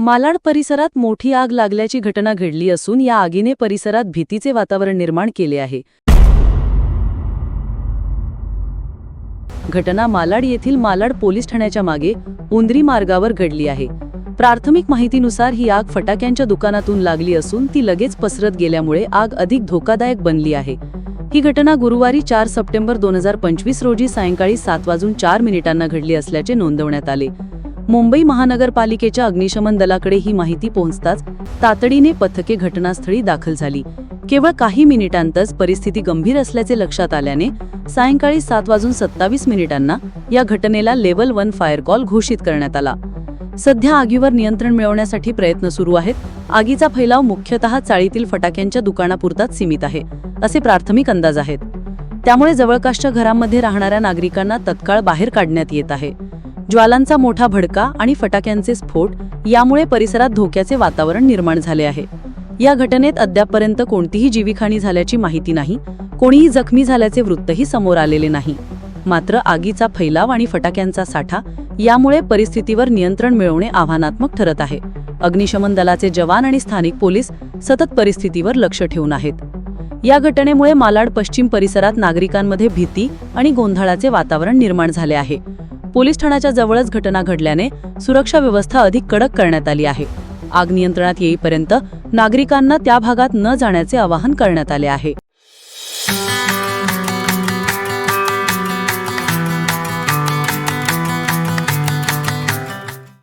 मालाड परिसरात मोठी आग लागल्याची घटना घडली असून या आगीने परिसरात भीतीचे वातावरण निर्माण केले आहे. घटना मालाड येथील मालाड पोलीस ठाण्याच्या मागे उंदरी मार्गावर घडली आहे. प्राथमिक माहितीनुसार ही आग फटाक्यांच्या दुकानातून लागली असून ती लगेच पसरत गेल्यामुळे आग अधिक धोकादायक बनली आहे. ही घटना गुरुवारी चार सप्टेंबर दोन हजार पंचवीस रोजी सायंकाळी सात वाजून चार मिनिटांना घडली असल्याचे नोंदवण्यात आले. मुंबई महानगरपालिकेच्या अग्निशमन दलाकडे ही माहिती पोहोचताच तातडीने पथके घटनास्थळी दाखल झाली. केवळ काही मिनिटांतच परिस्थिती गंभीर असल्याचे लक्षात आल्याने सायंकाळी सात वाजून सत्तावीस मिनिटांना या घटनेला लेव्हल वन फायर कॉल घोषित करण्यात आला. सध्या आगीवर नियंत्रण मिळवण्यासाठी प्रयत्न सुरू आहेत. आगीचा फैलाव मुख्यतः चाळीतील फटाक्यांच्या दुकानापुरताच सीमित आहे असे प्राथमिक अंदाज आहेत. त्यामुळे जवळपासच्या घरांमध्ये राहणाऱ्या नागरिकांना तत्काळ बाहेर काढण्यात येत आहे. ज्वालांचा मोठा भडका आणि फटाक्यांचे स्फोट यामुळे परिसरात धोक्याचे वातावरण निर्माण झाले आहे. या घटनेत अद्यापपर्यंत कोणतीही जीवितहानी झाल्याची माहिती नाही कोणीही जखमी झाल्याचे वृत्तही समोर आलेले नाही. मात्र आगीचा फैलाव आणि फटाक्यांचा साठा यामुळे परिस्थितीवर नियंत्रण मिळवणे आव्हानात्मक ठरत आहे. अग्निशमन दलाचे जवान आणि स्थानिक पोलीस सतत परिस्थितीवर लक्ष ठेवून आहेत. या घटनेमुळे मालाड पश्चिम परिसरात नागरिकांमध्ये भीती आणि गोंधळाचे वातावरण निर्माण झाले आहे. पोलीस ठाण्याच्या जवळच घटना घडल्याने सुरक्षा व्यवस्था अधिक कडक करण्यात आली आहे. आग नियंत्रणात येईपर्यंत नागरिकांना त्या भागात न जाण्याचे आवाहन करण्यात आले आहे.